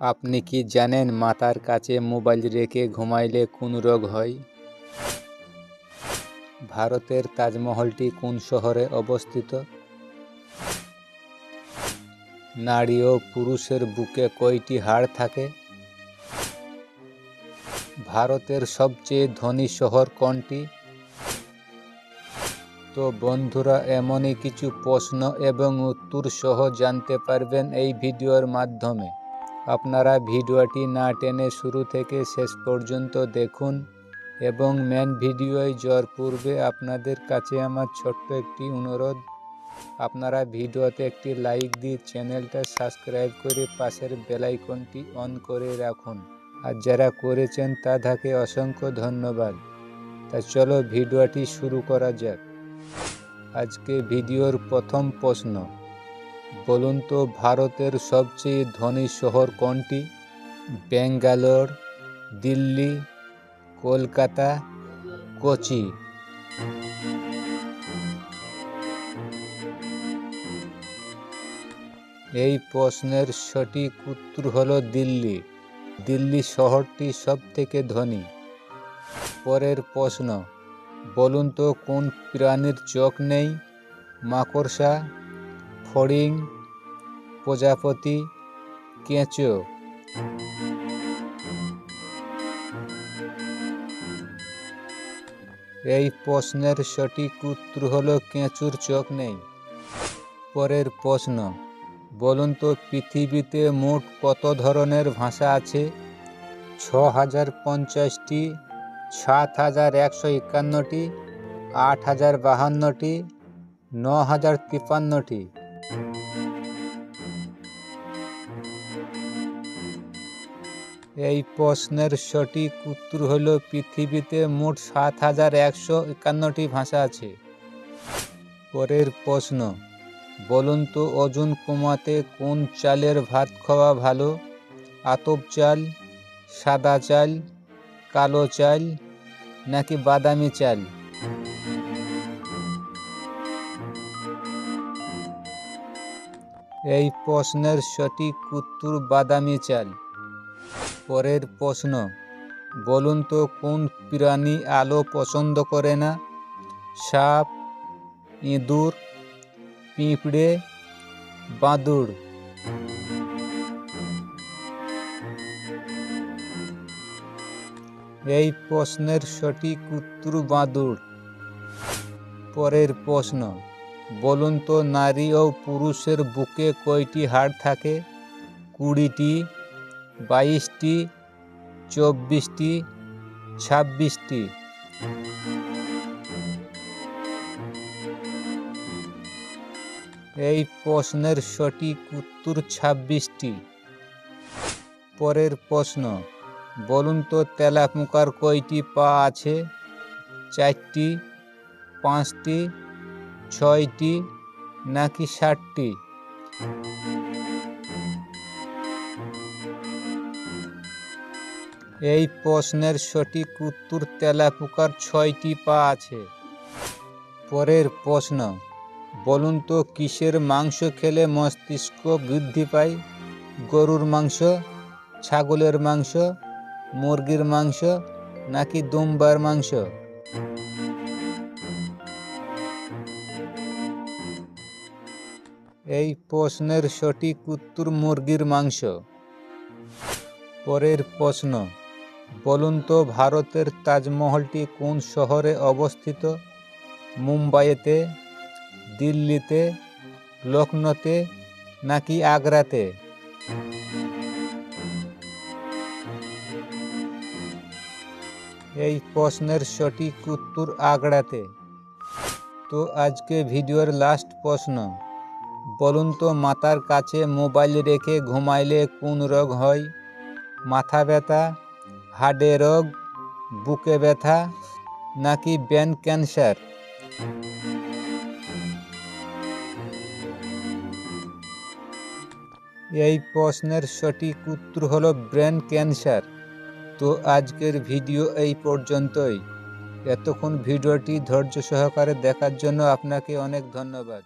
আপনি কি জানেন মাথার কাছে মোবাইল রেখে ঘুমাইলে কোন রোগ হয়? ভারতের তাজমহলটি কোন শহরে অবস্থিত? নারী ও পুরুষের বুকে কয়টি হাড় থাকে? ভারতের সবচেয়ে ধনী শহর কোনটি? তো বন্ধুরা, এমনই কিছু প্রশ্ন এবং উত্তর সহ জানতে পারবেন এই ভিডিওর মাধ্যমে। আপনারা ভিডিওটি না টেনে শুরু থেকে শেষ পর্যন্ত দেখুন এবং মেন ভিডিওয় যাওয়ার পূর্বে আপনাদের কাছে আমার ছোট্ট একটি অনুরোধ। আপনারা ভিডিওতে একটি লাইক দিয়ে চ্যানেলটা সাবস্ক্রাইব করে পাশের বেলাইকনটি অন করে রাখুন। আর যারা করেছেন তাদেরকে অসংখ্য ধন্যবাদ। তা চলো ভিডিওটি শুরু করা যাক। আজকে ভিডিওর প্রথম প্রশ্ন। বলুন তো ভারতের সবচেয়ে ধনী শহর কোনটি? ব্যাঙ্গালোর, দিল্লি, কলকাতা, কোচি। এই প্রশ্নের সঠিক উত্তর হলো দিল্লি। দিল্লি শহরটি সব থেকে ধনী। পরের প্রশ্ন, বলুন তো কোন প্রাণীর চোখ নেই? মাকড়সা ফড়িং প্রজাপতি, কেঁচো। এই প্রশ্নের সঠিক উত্তর হলো কেঁচুর চোখ নেই। পরের প্রশ্ন, বলুন তো পৃথিবীতে মোট কত ধরনের ভাষা আছে? ছ হাজার পঞ্চাশটি সাত হাজার একশো একান্নটি আট হাজার বাহান্নটি ন হাজার তিপ্পান্নটি এই প্রশ্নের সঠিক উত্তর হল পৃথিবীতে মোট সাত হাজার একশো একান্নটি ভাষা আছে। পরের প্রশ্ন, বলুন তো ওজন কমাতে কোন চালের ভাত খাওয়া ভালো? আতপ চাল, সাদা চাল, কালো চাল নাকি বাদামি চাল? এই প্রশ্নের সঠিক উত্তর বাদামি চাল। পরের প্রশ্ন, বলুন তো কোন প্রাণী আলো পছন্দ করে না? সাপ, ইঁদুর, পিঁপড়ে বাঁদুড় এই প্রশ্নের সঠিক উত্তর বাঁদুড় পরের প্রশ্ন, বলুন তো নারী ও পুরুষের বুকে কয়টি হাড় থাকে? কুড়িটি বাইশটি, চব্বিশটি, ছাব্বিশটি। এই প্রশ্নের সঠিক উত্তর ছাব্বিশটি। পরের প্রশ্ন, বলুন তো তেলাপোকার কয়টি পা আছে? চারটি, পাঁচটি, ছয়টি, নাকি ষাটটি এই প্রশ্নের সঠিক উত্তর তেলাপোকার ছয়টি পা আছে। পরের প্রশ্ন, বলুন তো কিসের মাংস খেলে মস্তিষ্ক বৃদ্ধি পায়? গরুর মাংস, ছাগলের মাংস, মুরগির মাংস নাকি দুম্বার মাংস? এই প্রশ্নের সঠিক উত্তর মুরগির মাংস। পরের প্রশ্ন বলুন তো ভারতের তাজমহলটি কোন শহরে অবস্থিত? মুম্বাইতে, দিল্লিতে লখনৌতে নাকি আগ্রাতে? এই প্রশ্নের সঠিক উত্তর আগ্রাতে। তো আজকে ভিডিওর লাস্ট প্রশ্ন। বলুন তো মাথার কাছে মোবাইল রেখে ঘুমাইলে কোন রোগ হয়? মাথা ব্যথা হার্টে রোগ, বুকে ব্যথা, নাকি ব্রেন ক্যান্সার? এই প্রশ্নের সঠিক উত্তর হলো ব্রেন ক্যান্সার। তো আজকের ভিডিও এই পর্যন্তই। এতক্ষণ ভিডিওটি ধৈর্য সহকারে দেখার জন্য আপনাকে অনেক ধন্যবাদ।